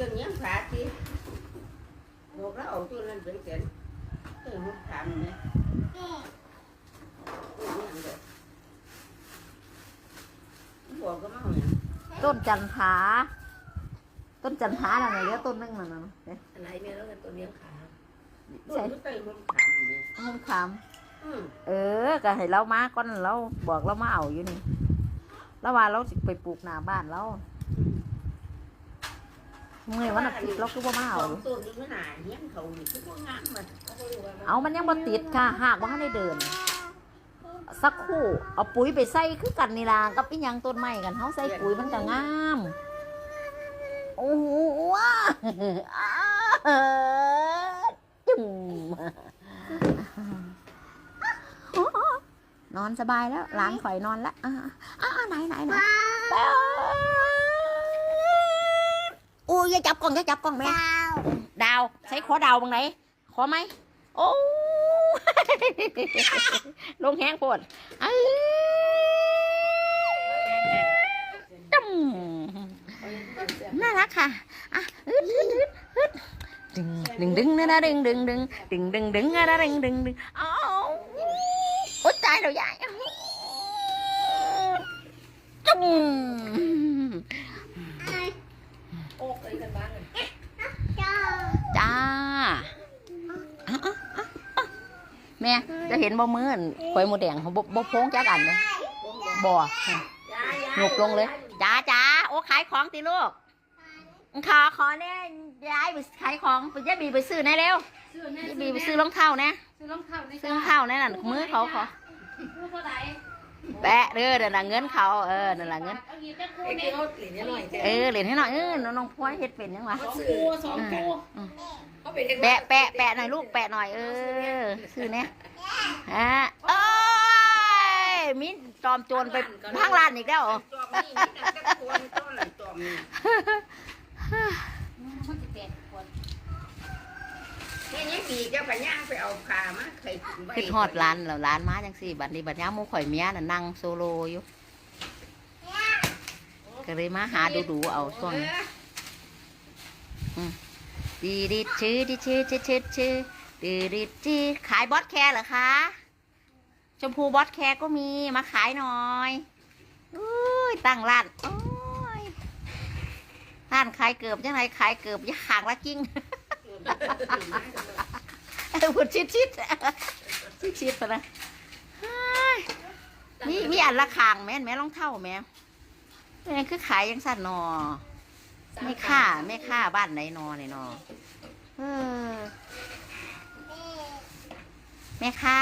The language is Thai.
จนยังขาที่บอกแล้วเอาตัวนั้นเป็นเสียนตื่ทำเก็มต้นจันทาต้นจันทาอะไรเนี่ยต้นนึงน่ะนะอะไรเนี่ยแล้วกันต้นเลี้ยงขาใช่ต้นขามเนี่ยขามเออก็ให้เรามาก่อนเราบอกเรามาเอาอยู่นี่แล้วว่าเราไปปลูกหน้าบ้านเรา เมื่อวันอาทิตย์เราคือว่ามาเอาสองตัวนี้มันหนาเหี้ยนเขานี่คือว่างามมันเอามันยังบ่ติดค่ะ หากว่าให้ได้เดิน สักครู่ เอาปุ๋ยไปใส่คือกันนี่ล่ะกับอีหยังต้นไม้กันเฮาใส่ปุ๋ยมันก็งาม โอ้โหว้าอ้าจุ่มนอนสบายแล้วล้างข่อยนอนแล้วอ่าอ่าไหนไหนไหนโอ้ยอย่าจับกล้องอย่าจับกล้องแม่ ดาวใช้ขอดาวบางไหนขอไหมโอ้ ลงแห้งโพดเอ้ยตึ้มน่ารักค่ะอะฮึดฮึดฮึดฮึดดึงดึงดึงนะนะดึงดึงดึงดึงดึงดึงนะนะดึงดึงดึงอ้าวโอ๊ยตายแล้วยายจุ้ม โอ้เคยกันบ้างเลย จ้าอะอะอะอะแม่จะเห็นบ่มือนข่อยหมูแดงเขาบ่บ่โพงจักอันเลยบ่หยกลงเลยจ้าจ้าโอ้ขายของติลูกขอขอแน่ยายไปขายของไปยายบีไปซื้อแน่เร็วซื้อแน่ยายบีไปซื้อรองเท้าแน่ซื้อรองเท้าในซื้อรองเท้าแน่นั่นมือเขาขอซื้อเท่าไหร่ แปะเด้อนั่นน่ะเงินเขาเออนั่นล่ะเงินเอาหยิบได้คู่ไอ้เนี่ที่ยเขาเหรียญนิดหน่อยเออเหรียญให้หน่อยเออน้องพลอยเฮ็ดเป็นยังวะ สองคู่สองคู่เขาเป็นเด็กแปะแปะแปะหน่อยลูกแปะหน่อยเออซื้อเนี่ยฮะเอ้ยมีจอมโจรไปทางร้านอีกแล้วเหรอจอมนี่มีแต่ตะโกนต้นอะไรจอมนี่ มันจะแตกคน นี่เจ้าปัญญาไปเอาขามาเคยถึงไว้ขึ้นฮอดร้านแล้วร้านมาจังสี่บัดนี้บัดนี้หมูข่อยเมียน่ะนั่งโซโลอยู่ก็เลยมาหาดูดูๆเอาช่วงนี้ดีดีชื่อดีชื่อชื่อชื่อชื่อดีดีจีขายบอสแคร์เหรอคะชมพูบอสแคร์ก็มีมาขายหน่อยอุ้ยตั้งร้านโอ้ยร้านขายเกือบยังไงขายเกือบอยห่างละกิ้ง พูดชิดชิดชิดชิดไปนะเฮ้ยมีมีอันละคางแม่แม่รองเท่าแม่แม่คือขายยังสั่นนอไม่ค่าไม่ค่าบ้านไหนนอไหนนอเออแม่ค่า